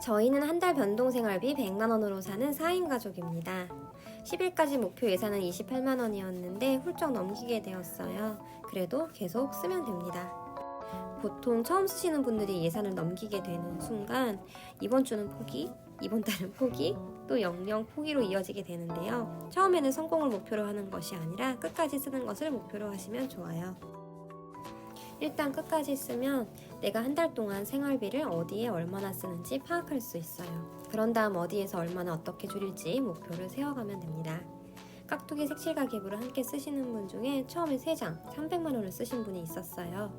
저희는 한 달 변동 생활비 100만 원으로 사는 4인 가족입니다. 10일까지 목표 예산은 28만 원이었는데 훌쩍 넘기게 되었어요. 그래도 계속 쓰면 됩니다. 보통 처음 쓰시는 분들이 예산을 넘기게 되는 순간 이번 주는 포기, 이번 달은 포기, 또 영영 포기로 이어지게 되는데요. 처음에는 성공을 목표로 하는 것이 아니라 끝까지 쓰는 것을 목표로 하시면 좋아요. 일단 끝까지 쓰면 내가 한 달 동안 생활비를 어디에 얼마나 쓰는지 파악할 수 있어요. 그런 다음 어디에서 얼마나 어떻게 줄일지 목표를 세워가면 됩니다. 깍두기 색칠 가계부를 함께 쓰시는 분 중에 처음에 3장 300만 원을 쓰신 분이 있었어요.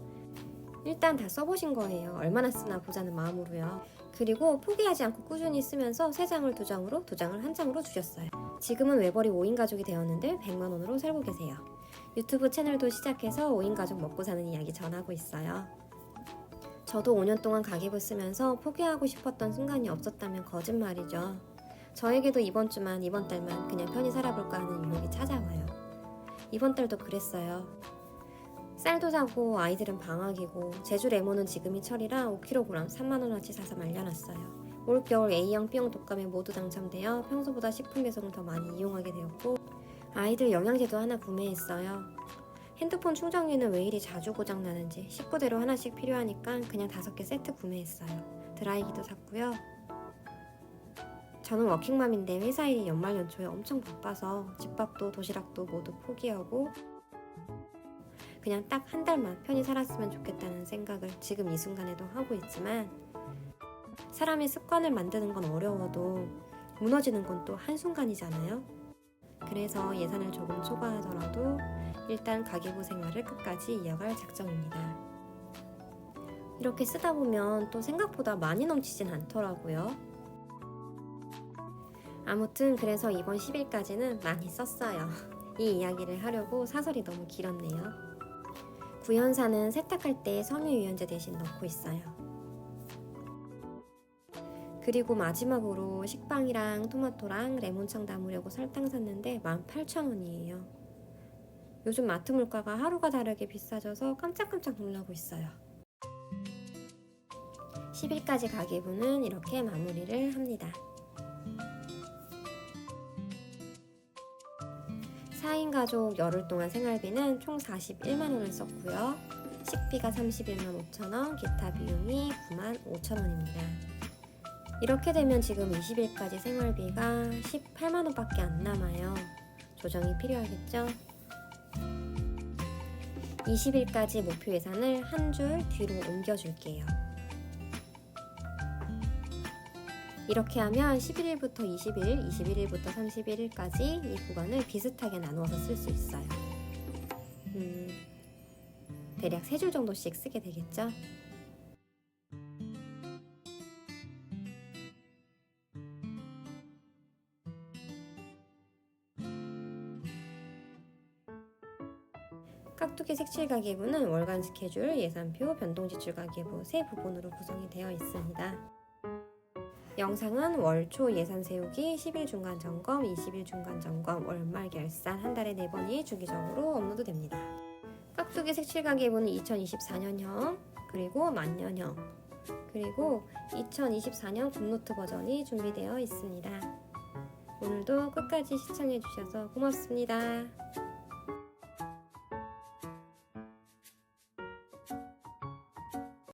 일단 다 써보신 거예요. 얼마나 쓰나 보자는 마음으로요. 그리고 포기하지 않고 꾸준히 쓰면서 3장을 2장으로 2장을 1장으로 주셨어요. 지금은 외벌이 5인 가족이 되었는데 100만 원으로 살고 계세요. 유튜브 채널도 시작해서 5인 가족 먹고 사는 이야기 전하고 있어요. 저도 5년 동안 가계부 쓰면서 포기하고 싶었던 순간이 없었다면 거짓말이죠. 저에게도 이번 주만, 이번 달만 그냥 편히 살아볼까 하는 유혹이 찾아와요. 이번 달도 그랬어요. 쌀도 사고 아이들은 방학이고 제주 레몬은 지금이 철이라 5kg 3만원어치 사서 말려놨어요. 올겨울 A형 B형 독감에 모두 당첨되어 평소보다 식품 배송을 더 많이 이용하게 되었고 아이들 영양제도 하나 구매했어요. 핸드폰 충전기는 왜 이리 자주 고장나는지 식구대로 하나씩 필요하니까 그냥 다섯 개 세트 구매했어요. 드라이기도 샀고요. 저는 워킹맘인데 회사 일이 연말 연초에 엄청 바빠서 집밥도 도시락도 모두 포기하고 그냥 딱 한 달만 편히 살았으면 좋겠다는 생각을 지금 이 순간에도 하고 있지만 사람이 습관을 만드는 건 어려워도 무너지는 건 또 한순간이잖아요. 그래서 예산을 조금 초과하더라도 일단 가계부 생활을 끝까지 이어갈 작정입니다. 이렇게 쓰다 보면 또 생각보다 많이 넘치진 않더라고요. 아무튼 그래서 이번 10일까지는 많이 썼어요. 이 이야기를 하려고 사설이 너무 길었네요. 구연사는 세탁할 때 섬유유연제 대신 넣고 있어요. 그리고 마지막으로 식빵이랑 토마토랑 레몬청 담으려고 설탕 샀는데 18,000원이에요. 요즘 마트 물가가 하루가 다르게 비싸져서 깜짝깜짝 놀라고 있어요. 10일까지 가계부는 이렇게 마무리를 합니다. 4인 가족 열흘 동안 생활비는 총 41만 원을 썼고요. 식비가 31만 5천 원, 기타 비용이 9만 5천 원입니다. 이렇게 되면 지금 20일까지 생활비가 18만 원 밖에 안 남아요. 조정이 필요하겠죠? 20일까지 목표 예산을 한 줄 뒤로 옮겨줄게요. 이렇게 하면 11일부터 20일, 21일부터 31일까지 이 구간을 비슷하게 나누어서 쓸 수 있어요. 음, 대략 3줄 정도씩 쓰게 되겠죠? 깍두기 색칠 가계부는 월간 스케줄, 예산표, 변동지출 가계부 세 부분으로 구성이 되어 있습니다. 영상은 월초 예산 세우기, 10일 중간 점검, 20일 중간 점검, 월말 결산 한 달에 4번이 주기적으로 업로드됩니다. 깍두기 색칠 가계부는 2024년형, 그리고 만년형, 그리고 2024년 굿노트 버전이 준비되어 있습니다. 오늘도 끝까지 시청해주셔서 고맙습니다.